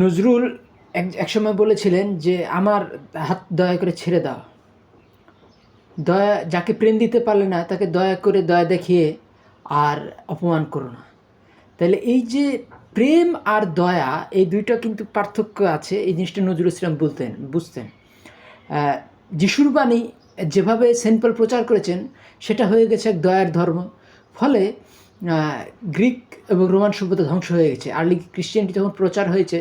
নজরুল এক একসময় বলেছিলেন যে, আমার হাত দয়া করে ছেড়ে দাও। দয়া, যাকে প্রেম দিতে পারলে না, তাকে দয়া করে দয়া দেখিয়ে আর অপমান করো না। তাহলে এই যে প্রেম আর দয়া, এই দুইটা কিন্তু পার্থক্য আছে, এই জিনিসটা নজরুল ইসলাম বলতেন, বুঝতেন। যিশুর বাণী যেভাবে সেন্ট প্রচার করেছেন, সেটা হয়ে গেছে এক দয়ার ধর্ম। ফলে গ্রিক এবং রোমান সভ্যতা ধ্বংস হয়ে গেছে। আর্লি ক্রিশ্চিয়ানিটি যখন প্রচার হয়েছে,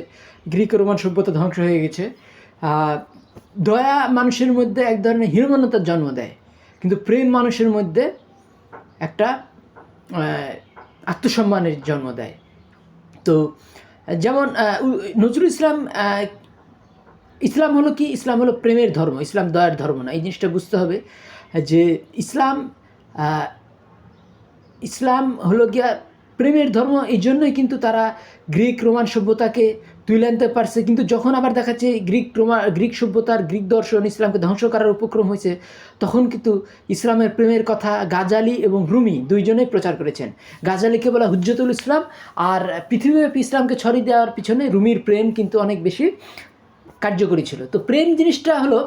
গ্রিক ও রোমান সভ্যতা ধ্বংস হয়ে গেছে দয়া মানুষের মধ্যে এক ধরনের হীনমন্যতার জন্ম দেয়। কিন্তু প্রেম মানুষের মধ্যে একটা আত্মসম্মানের জন্ম দেয়। তো, যেমন নজরুল ইসলাম ইসলাম হলো কি? ইসলাম হলো প্রেমের ধর্ম, ইসলাম দয়ার ধর্ম না। এই জিনিসটা বুঝতে হবে যে ইসলাম ইসলাম হলো গিয়া প্রেমের ধর্ম, এই জন্যই কিন্তু তারা গ্রিক রোমান সভ্যতাকে তুলে আনতে পারছে। কিন্তু যখন আবার দেখাচ্ছে গ্রিক রোমা, গ্রিক সভ্যতার, গ্রিক দর্শন, ইসলামকে ধ্বংস করার উপক্রম হয়েছে, তখন কিন্তু ইসলামের প্রেমের কথা গাজালি এবং রুমি দুইজনেই প্রচার করেছেন। গাজালিকে বলা হুজ্জতুল ইসলাম, আর পৃথিবীব্যাপী ইসলামকে ছড়িয়ে দেওয়ার পিছনে রুমির প্রেম কিন্তু অনেক বেশি কার্যকরী ছিল। তো প্রেম জিনিসটা হলো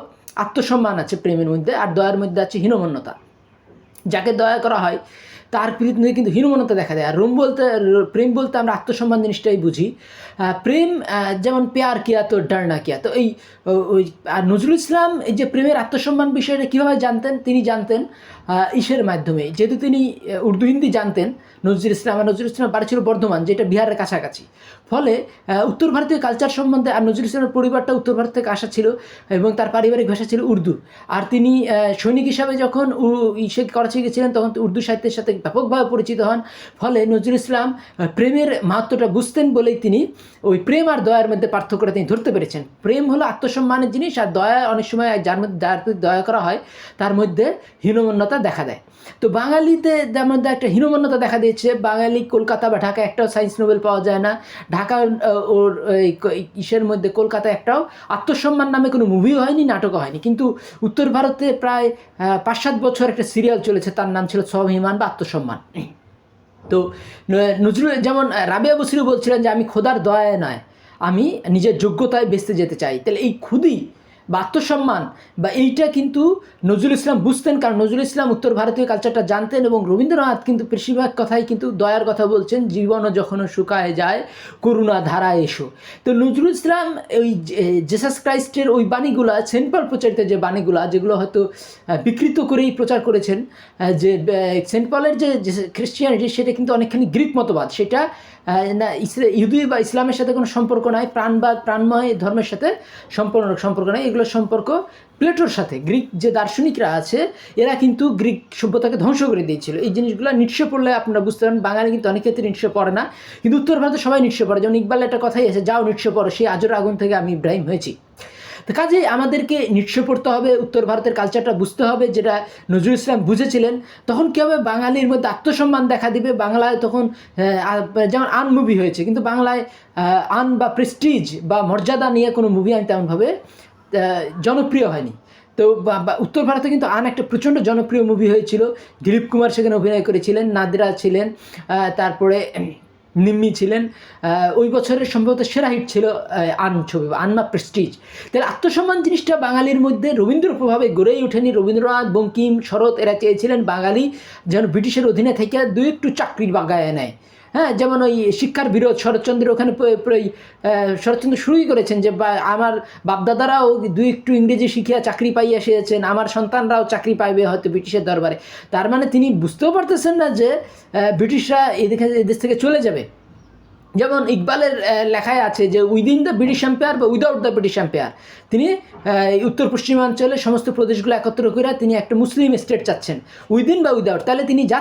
আত্মসম্মান আছে প্রেমের মধ্যে, আর দয়ার মধ্যে আছে হীনমন্যতা। যাকে দয়া করা হয় তার প্রীত নিয়ে কিন্তু হীনমনতা দেখা দেয়। আর রোম বলতে, প্রেম বলতে আমরা আত্মসম্মান জিনিসটাই বুঝি। প্রেম যেমন পেয়ার কিয়া তো ডারনা কিয়া। তো এই ওই, আর নজরুল ইসলাম এই যে প্রেমের আত্মসম্মান বিষয়টা কীভাবে জানতেন, তিনি জানতেন ইসের মাধ্যমে। যেহেতু তিনি উর্দু হিন্দি জানতেন, নজরুল ইসলাম আর নজরুল ইসলাম বাড়ি ছিল বর্ধমান, যেটা বিহারের কাছাকাছি। ফলে উত্তর ভারতীয় কালচার সম্বন্ধে আর নজরুল ইসলামের পরিবারটা উত্তর ভারত থেকে আসা ছিল এবং তার পারিবারিক ভাষা ছিল উর্দু। আর তিনি সৈনিক হিসাবে যখন ইসে করাচি গেছিলেন, তখন উর্দু সাহিত্যের সাথে ব্যাপকভাবে পরিচিত হন। ফলে নজরুল ইসলাম প্রেমের মাহাত্মটা বুঝতেন বলেই তিনি ওই প্রেম আর দয়ার মধ্যে পার্থক্যটা তিনি ধরতে পেরেছেন। প্রেম হলো আত্মসম্মানের জিনিস, আর দয়া অনেক সময় যার মধ্যে দয়া করা হয়, তার মধ্যে হীনমন্যতা দেখা দেয়। তো বাঙালিতে যার মধ্যে একটা হীনমন্যতা দেখা দিয়েছে, বাঙালি কলকাতা বা ঢাকা একটাও সায়েন্স নোবেল পাওয়া যায় না। ঢাকা ওর ইসের মধ্যে কলকাতায় একটাও আত্মসম্মান নামে কোনো মুভিও হয়নি, নাটকও হয়নি। কিন্তু উত্তর ভারতে প্রায় পাঁচ সাত বছর একটা সিরিয়াল চলেছে, তার নাম ছিল স্বাভিমান বা আত্মসম্মান। তো নজরুল, যেমন রাবিয়া বসিরু বলছিলেন যে, আমি খোদার দয়ায় নয়, আমি নিজের যোগ্যতায় বেঁচতে যেতে চাই। তাহলে এই খুদি বা আত্মসম্মান বা এইটা কিন্তু নজরুল ইসলাম বুঝতেন, কারণ নজরুল ইসলাম উত্তর ভারতীয় কালচারটা জানতেন এবং রবীন্দ্রনাথ কিন্তু বেশিরভাগ কথাই কিন্তু দয়ার কথা বলছেন, জীবনও যখন শুকায় যায়, করুণা ধারা এসো। তো নজরুল ইসলাম ওই জেসাস ক্রাইস্টের ওই বাণীগুলা সেন্ট পল প্রচারিত যে বাণীগুলা, যেগুলো হয়তো বিকৃত করেই প্রচার করেছেন যে সেন্ট পলের যে খ্রিস্টিয়ানিটি সেটা কিন্তু অনেকখানি গ্রিক মতবাদ। সেটা না ইহুদি বা ইসলামের সাথে কোনো সম্পর্ক নাই, প্রাণবাদ, প্রাণময় ধর্মের সাথে সম্পর্ক সম্পর্ক নাই। এগুলোর সম্পর্ক প্লেটোর সাথে। গ্রিক যে দার্শনিকরা আছে, এরা কিন্তু গ্রিক সভ্যতাকে ধ্বংস করে দিয়েছিল। এই জিনিসগুলো নিঃস্ব পড়লে আপনারা বুঝতে পারেন বাঙালি কিন্তু অনেক ক্ষেত্রে নিঃস্ব পড়ে না। কিন্তু উত্তর ভারতে সবাই নিঃস্ব পড়ে। যেমন ইকবাল একটা কথাই আছে, যাও নিঃস্ব পড়ো, সেই আজর আগুন থেকে আমি ইব্রাহিম হয়েছি। তো কাজেই আমাদেরকে নিঃস্ব পড়তে হবে, উত্তর ভারতের কালচারটা বুঝতে হবে, যেটা নজরুল ইসলাম বুঝেছিলেন। তখন কী হবে? বাঙালির মধ্যে আত্মসম্মান দেখা দিবে। বাংলায় তখন যেমন আন মুভি হয়েছে, কিন্তু বাংলায় আন বা প্রেস্টিজ বা মর্যাদা নিয়ে কোনো মুভি আমি তেমনভাবে জনপ্রিয় হয়নি। তো উত্তর ভারতে কিন্তু আন একটা প্রচণ্ড জনপ্রিয় মুভি হয়েছিল। দিলীপ কুমার সেখানে অভিনয় করেছিলেন, নাদিরা ছিলেন তারপরে নিম্মি ছিলেন। ওই বছরের সম্ভবত সেরা হিট ছিল আন ছবি বা আনমা প্রেস্টিজ তাহলে আত্মসম্মান জিনিসটা বাঙালির মধ্যে রবীন্দ্র প্রভাবে গড়েই ওঠেনি। রবীন্দ্রনাথ, বঙ্কিম, শরৎ এরা চেয়েছিলেন বাঙালি যেন ব্রিটিশের অধীনে থেকে দু একটু চাকরির বাগায় নেয়। হ্যাঁ যেমন ওই শিক্ষার বিরোধ শরৎচন্দ্র ওখানে শরৎচন্দ্র শুরুই করেছেন যে আমার বাপদাদারাও দুই একটু ইংরেজি শিখিয়া চাকরি পাইয়া এসেছেন, আমার সন্তানরাও চাকরি পাইবে হয়তো ব্রিটিশের দরবারে। তার মানে তিনি বুঝতেও পারতেছেন না যে ব্রিটিশরা এদিকে, এদেশ থেকে চলে যাবে। যেমন ইকবালের লেখায় আছে যে উইদিন দ্য ব্রিটিশ এম্পায়ার বা উইদাউট দ্য ব্রিটিশ এম্পায়ার তিনি উত্তর পশ্চিমাঞ্চলের সমস্ত প্রদেশগুলো একত্র করে তিনি একটা মুসলিম স্টেট চাচ্ছেন উইদিন বা উইদাউট তাহলে তিনি যা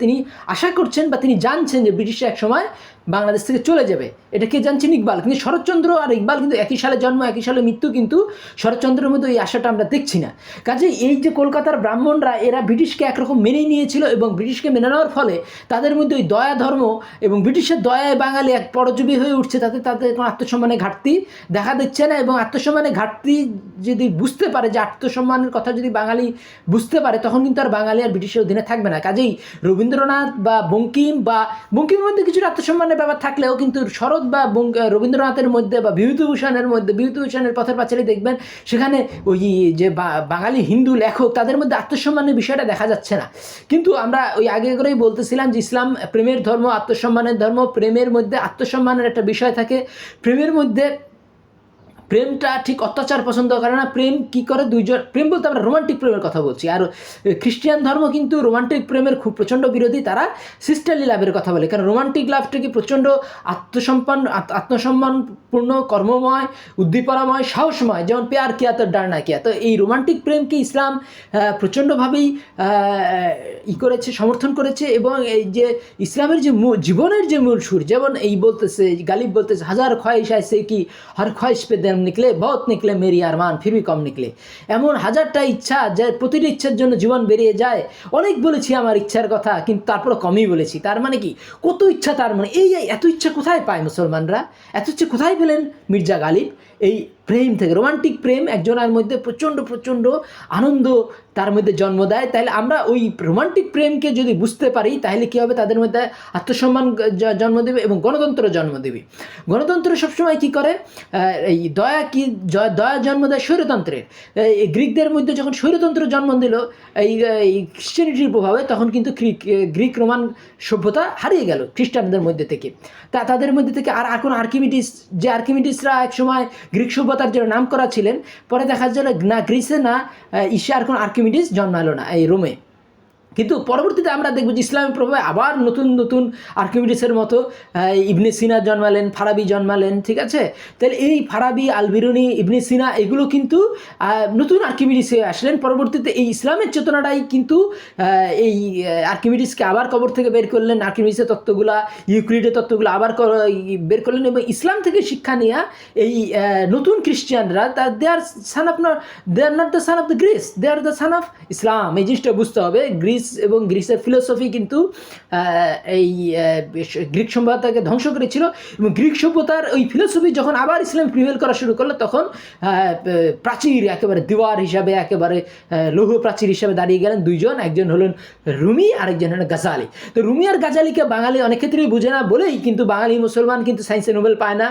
তিনি আশা করছেন বা তিনি জানছেন যে ব্রিটিশরা এক সময় বাংলাদেশ থেকে চলে যাবে। এটা কে জানছেন? ইকবাল। কিন্তু শরৎচন্দ্র আর ইকবাল কিন্তু একই সালে জন্ম, একই সালে মৃত্যু, কিন্তু শরৎচন্দ্রের মধ্যে এই আশাটা আমরা দেখছি না। কাজে এই যে কলকাতার ব্রাহ্মণরা, এরা ব্রিটিশকে একরকম মেনে নিয়েছিল এবং ব্রিটিশকে মেনে নেওয়ার ফলে তাদের মধ্যে ওই দয়া ধর্ম এবং ব্রিটিশের দয়ায় বাঙালি এক পরজীবী হয়ে উঠছে, তাতে তাদের কোনো আত্মসম্মানের ঘাটতি দেখা দিচ্ছে না এবং আত্মসম্মানের ঘাটতি যদি বুঝতে পারে যে আত্মসম্মানের কথা যদি বাঙালি বুঝতে পারে, তখন কিন্তু আর বাঙালি আর ব্রিটিশের অধীনে থাকবে না। কাজেই রবীন্দ্রনাথ বা বঙ্কিম বা বঙ্কিমের মধ্যে কিছুটা আত্মসম্মানের ব্যাপার থাকলেও কিন্তু শরৎ বা রবীন্দ্রনাথের মধ্যে বা বিভূতিভূষণের মধ্যে, বিভূতিভূষণের পথের পাঁচালী দেখবেন, সেখানে ওই যে বাঙালি হিন্দু লেখক, তাদের মধ্যে আত্মসম্মানের বিষয়টা দেখা যাচ্ছে না। কিন্তু আমরা ওই আগে করেই বলতেছিলাম যে ইসলাম প্রেমের ধর্ম, আত্মসম্মানের ধর্ম, প্রেমের মধ্যে আত্মসম্মানের একটা বিষয় থাকে প্রেমের মধ্যে প্রেমটা ঠিক অত্যাচার পছন্দ করে না। প্রেম কি করে? দুইজন প্রেম বলতে আমরা রোমান্টিক প্রেমের কথা বলছি। আর খ্রিস্টিয়ান ধর্ম কিন্তু রোমান্টিক প্রেমের খুব প্রচণ্ড বিরোধী। তারা সিস্টারলি লাভের কথা বলে। কারণ রোমান্টিক লাভটা কি প্রচণ্ড আত্মসম্মান আত- আত্মসম্মানপূর্ণ কর্মময়, উদ্দীপনাময়, সাহসময়। যেমন পেয়ার কিয়া তো ডারনা কিয়া। তো এই রোমান্টিক প্রেমকে ইসলাম প্রচণ্ডভাবেই ই করেছে, সমর্থন করেছে। এবং এই যে ইসলামের যে জীবনের যে মূল সুর, যেমন এই বলতেছে, গালিব বলতেছে, হাজার খ্বাহিশ আছে কি? হর খয়েশ পে দেম নিকলে, বহুত নিকলে মেরি फिर भी কম নিকলে। এমন হাজারটা ইচ্ছা যে প্রতিটি ইচ্ছার জন্য জীবন বেরিয়ে যায়। অনেক বলেছি আমার ইচ্ছার কথা, কিন্তু তারপরে কমই বলেছি। তার মানে কি? কত ইচ্ছা তার মানে? এই, এত ইচ্ছা কোথায় পায় মুসলমানরা? এত ইচ্ছা কোথায় পেলেন? মির্জা গালিব? এই প্রেম থেকে, রোমান্টিক প্রেম একজনের মধ্যে প্রচণ্ড প্রচণ্ড আনন্দ তার মধ্যে জন্ম দেয়। তাহলে আমরা ওই রোমান্টিক প্রেমকে যদি বুঝতে পারি তাহলে কী হবে? তাদের মধ্যে আত্মসম্মান জন্ম দেবে এবং গণতন্ত্র জন্ম দেবে। গণতন্ত্র সবসময় কী করে? এই দয়া কি দয়া জন্ম দেয় স্বৈরতন্ত্রের। এই গ্রিকদের মধ্যে যখন স্বৈরতন্ত্র জন্ম দিল, এই এই খ্রিশ্চানিটির প্রভাবে তখন কিন্তু গ্রিক রোমান সভ্যতা হারিয়ে গেল খ্রিস্টানদের মধ্যে থেকে। তা, তাদের মধ্যে থেকে আর এখন আর্কিমিডিস, যে আর্কিমিডিসরা এক সময় গ্রিক সভ্যতার জন্য নাম করা ছিলেন। পরে দেখা যায় না, গ্রিসে না ঈশ্বর কোনো আর্কিমিডিস জন্মালো না এই রোমে। কিন্তু পরবর্তীতে আমরা দেখব যে ইসলামের প্রভাবে আবার নতুন নতুন আর্কিমিডিসের মতো ইবনে সিনা জন্মালেন, ফারাবি জন্মালেন, ঠিক আছে? তাহলে এই ফারাবি, আলবিরুনি, ইবনে সিনা, এগুলো কিন্তু নতুন আর্কিমিডিসে আসলেন। পরবর্তীতে এই ইসলামের চেতনাটাই কিন্তু এই আর্কিমিডিসকে আবার কবর থেকে বের করলেন। আর্কিমিডিসের তত্ত্বগুলা, ইউক্লিডের তত্ত্বগুলো আবার বের করলেন এবং ইসলাম থেকে শিক্ষা নেওয়া এই নতুন খ্রিস্টিয়ানরা তা they are son of they are not the son of the Greece they are the son of Islam এই জিনিসটা বুঝতে হবে। গ্রিস এবং গ্রিসের ফিলোসফি কিন্তু এই গ্রিক সভ্যতাকে ধ্বংস করেছিল এবং গ্রিক সভ্যতার ওই ফিলোসফি যখন আবার ইসলাম প্রিভেল করা শুরু করল, তখন প্রাচীর একেবারে দিওয়ার হিসাবে, একেবারে লৌহ প্রাচীর হিসাবে দাঁড়িয়ে গেলেন দুইজন, একজন হলেন রুমি, আরেকজন হলেন গাজালি। তো রুমি আর গাজালিকে বাঙালি অনেক ক্ষেত্রেই বুঝে না বলেই কিন্তু বাঙালি মুসলমান কিন্তু সায়েন্সে নোবেল পায় না।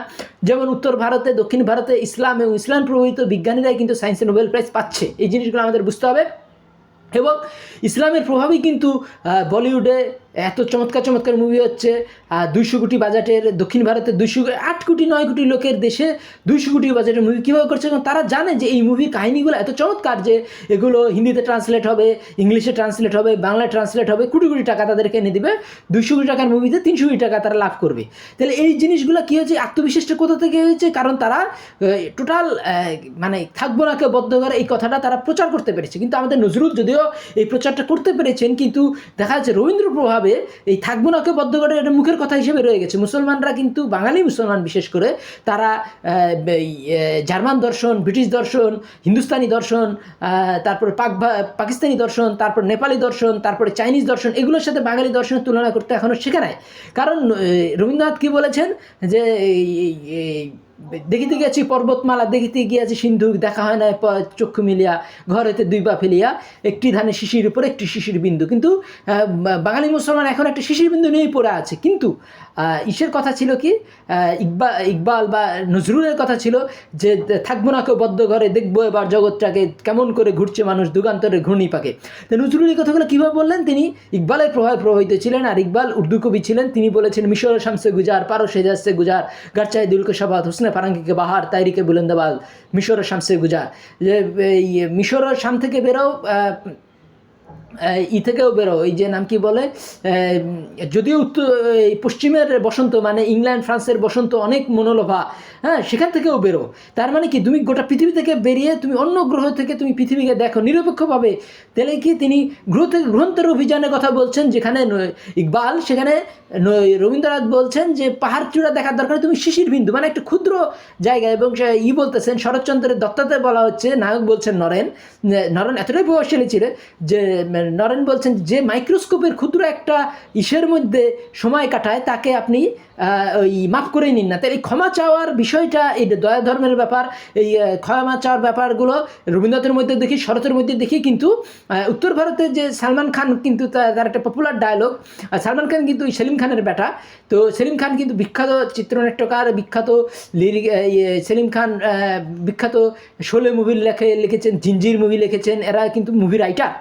যেমন উত্তর ভারতে, দক্ষিণ ভারতে ইসলাম এবং ইসলাম প্রভাবিত বিজ্ঞানীরাই কিন্তু সায়েন্সে নোবেল প্রাইজ পাচ্ছে। এই জিনিসগুলো আমাদের বুঝতে হবে। এবং ইসলামের প্রভাবই কিন্তু বলিউডে এত চমৎকার চমৎকার মুভি হচ্ছে। দুইশো কোটি বাজেটের দক্ষিণ ভারতে দুইশো আট কোটি, নয় কোটি লোকের দেশে দুইশো কোটি বাজেটের মুভি কীভাবে করছে? এবং তারা জানে যে এই মুভির কাহিনিগুলো এত চমৎকার যে এগুলো হিন্দিতে ট্রান্সলেট হবে, ইংলিশে ট্রান্সলেট হবে, বাংলায় ট্রান্সলেট হবে, কোটি কোটি টাকা তাদেরকে এনে দেবে। দুইশো কোটি টাকার মুভিতে তিনশো কোটি টাকা তারা লাভ করবে। তাহলে এই জিনিসগুলো কী হয়েছে? আত্মবিশ্বাসটা কোথা থেকে হয়েছে? কারণ তারা টোটাল মানে থাকব না কেউ বদ্ধ করে এই কথাটা তারা প্রচার করতে পেরেছে। কিন্তু আমাদের নজরুল যদিও এই প্রচারটা করতে পেরেছেন, কিন্তু দেখা যাচ্ছে রবীন্দ্র প্রভাবে এই থাকব না কেউ বদ্ধ করে এটা মুখের কথা হিসেবে রয়ে গেছে। মুসলমানরা কিন্তু বাঙালি মুসলমান বিশেষ করে, তারা জার্মান দর্শন, ব্রিটিশ দর্শন, হিন্দুস্তানি দর্শন তারপরে পাক পাকিস্তানি দর্শন, তারপর নেপালি দর্শন, তারপরে চাইনিজ দর্শন, এগুলোর সাথে বাঙালি দর্শনের তুলনা করতে এখনও শেখা নাই। কারণ রবীন্দ্রনাথ কি বলেছেন যে দেখিতে গিয়াছি পর্বতমালা দেখিতে গিয়াছি সিন্ধু দেখা হয় না চক্ষু মিলিয়া ঘরেতে দুই পা ফেলিয়া একটি ধানের শিশির উপর একটি শিশির বিন্দু। কিন্তু বাঙালি মুসলমান এখন একটা শিশির বিন্দু নিয়েই পড়ে আছে। কিন্তু ইসের কথা ছিল কি আহ, ইকবাল বা নজরুলের কথা ছিল যে থাকব না কেউ বদ্ধ ঘরে দেখব এবার জগৎটাকে কেমন করে ঘুরছে মানুষ যুগান্তরে ঘূর্ণি পাকে তো নজরুল এই কথাগুলো কীভাবে বললেন? তিনি ইকবালের প্রভাবে প্রভাবিত ছিলেন আর ইকবাল উর্দু কবি ছিলেন। তিনি বলেছেন মিশর শামসে গুজার পারো সেজাসে গুজার গারচাই দিলকে সাবাদ হোসনে ফারাঙ্গিকে বাহার তাইরিকে বুলন্দাবাদ মিশর শামসে গুজার। যে এই মিশর শাম থেকে বেরো আহ, ই থেকেও বেরো, এই যে নাম কি বলে? যদিও উত্তর পশ্চিমের বসন্ত মানে ইংল্যান্ড, ফ্রান্সের বসন্ত অনেক মনোলোভা হ্যাঁ সেখান থেকেও বেরো। তার মানে কি, তুমি গোটা পৃথিবী থেকে বেরিয়ে তুমি অন্য গ্রহ থেকে তুমি পৃথিবীকে দেখো নিরপেক্ষভাবে। তাহলে কি তিনি গ্রহ থেকে গ্রন্থের অভিযানের কথা বলছেন, যেখানে ইকবাল, সেখানে রবীন্দ্রনাথ বলছেন যে পাহাড় চূড়া দেখার দরকার, তুমি শিশির বিন্দু মানে একটা ক্ষুদ্র জায়গা, এবং ই বলতেছেন, শরৎচন্দ্রের দত্তাতে বলা হচ্ছে, নায়ক বলছেন নরেন নরেন এতটাই প্রভাবশালী ছিলেন যে নরেন বলছেন যে মাইক্রোস্কোপের ক্ষুদ্র একটা ইসের মধ্যে সময় কাটায়, তাকে আপনি ওই মাফ করে নিন না। তাই এই ক্ষমা চাওয়ার বিষয়টা, এই দয়া ধর্মের ব্যাপার, এই ক্ষমা চাওয়ার ব্যাপারগুলো রবীন্দ্রনাথের মধ্যে দেখি, শরতের মধ্যে দেখি কিন্তু উত্তর ভারতে যে সালমান খান কিন্তু তার একটা পপুলার ডায়লগ সালমান খান কিন্তু সেলিম খানের বেটা তো সেলিম খান কিন্তু বিখ্যাত চিত্রনাট্যকার, বিখ্যাত লিরিক সেলিম খান বিখ্যাত শোলে মুভি লেখে, লিখেছেন, জিঞ্জির মুভি লিখেছেন, এরা কিন্তু মুভি রাইটার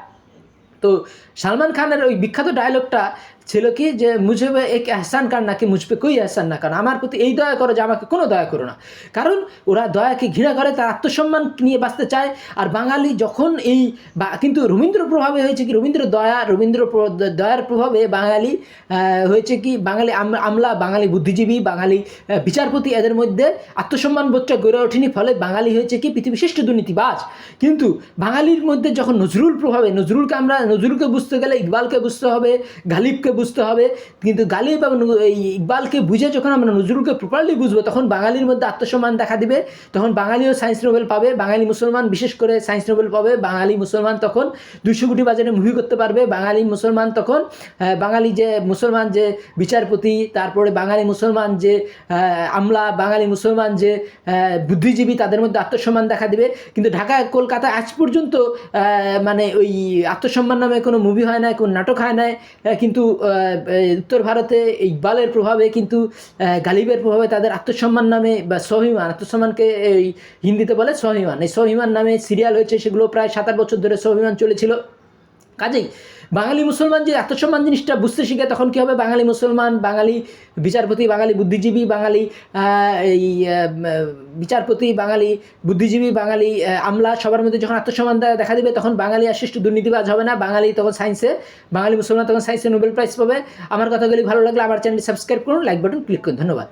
তো সালমান খানের ওই বিখ্যাত ডায়লগটা ছিল কি যে মুঝে এক এহসান কার নাকি মুঝপে কই এহসান না কারণ আমার প্রতি এই দয়া করো যে, আমাকে কোনো দয়া করো না। কারণ ওরা দয়াকে ঘৃণা করে, তার আত্মসম্মান নিয়ে বাঁচতে চায়। আর বাঙালি যখন এই বা, কিন্তু রবীন্দ্র প্রভাবে হয়েছে কি, রবীন্দ্র দয়া, রবীন্দ্র দয়ার প্রভাবে বাঙালি হয়েছে কি, বাঙালি আম- আমলা, বাঙালি বুদ্ধিজীবী, বাঙালি বিচারপতি এদের মধ্যে আত্মসম্মান বোধটা গড়ে ওঠেনি। ফলে বাঙালি হয়েছে কি পৃথিবী শ্রেষ্ঠ দুর্নীতিবাজ। কিন্তু বাঙালির মধ্যে যখন নজরুল প্রভাবে, নজরুলকে আমরা, নজরুলকে বুঝতে গেলে ইকবালকে বুঝতে হবে, গালিবকে বুঝতে হবে। কিন্তু গালিব এবং এই ইকবালকে বুঝে যখন আমরা নজরুলকে প্রপারলি বুঝব, তখন বাঙালির মধ্যে আত্মসম্মান দেখা দিবে। তখন বাঙালিও সায়েন্স নোবেল পাবে, বাঙালি মুসলমান বিশেষ করে সায়েন্স নোবেল পাবে। বাঙালি মুসলমান তখন দুইশো কোটি বাজারে মুভি করতে পারবে। বাঙালি মুসলমান তখন বাঙালি যে মুসলমান যে বিচারপতি, তারপরে বাঙালি মুসলমান যে আমলা, বাঙালি মুসলমান যে বুদ্ধিজীবী, তাদের মধ্যে আত্মসম্মান দেখা দিবে। কিন্তু ঢাকা, কলকাতা আজ পর্যন্ত মানে ওই আত্মসম্মান নামে কোনো মুভি হয় নাই, কোন নাটক হয় নাই কিন্তু উত্তর ভারতে ইকবালের প্রভাবে কিন্তু গালিবের প্রভাবে তাদের আত্মসম্মান নামে, বা স্বাভিমান আত্মসম্মানকে এই হিন্দিতে বলে স্বাভিমান এই স্বাভিমান নামে সিরিয়াল হয়েছে, সেগুলো প্রায় সাত আট বছর ধরে স্বাভিমান চলেছিল। কাজেই বাঙালি মুসলমান যে আত্মসম্মান জিনিসটা বুঝতে শিখে, তখন কী হবে? বাঙালি মুসলমান, বাঙালি বিচারপতি, বাঙালি বুদ্ধিজীবী, বাঙালি এই বিচারপতি, বাঙালি বুদ্ধিজীবী, বাঙালি আমলা, সবার মধ্যে যখন আত্মসম্মান দেখা দেবে, তখন বাঙালি আর শ্রেষ্ঠ দুর্নীতিবাজ হবে না। বাঙালি তখন সায়েন্সে বাঙালি মুসলমান তখন সায়েন্সে নোবেল প্রাইজ পাবে। আমার কথাগুলি ভালো লাগলে আমার চ্যানেলটি সাবস্ক্রাইব করুন লাইক বাটন ক্লিক করুন। ধন্যবাদ।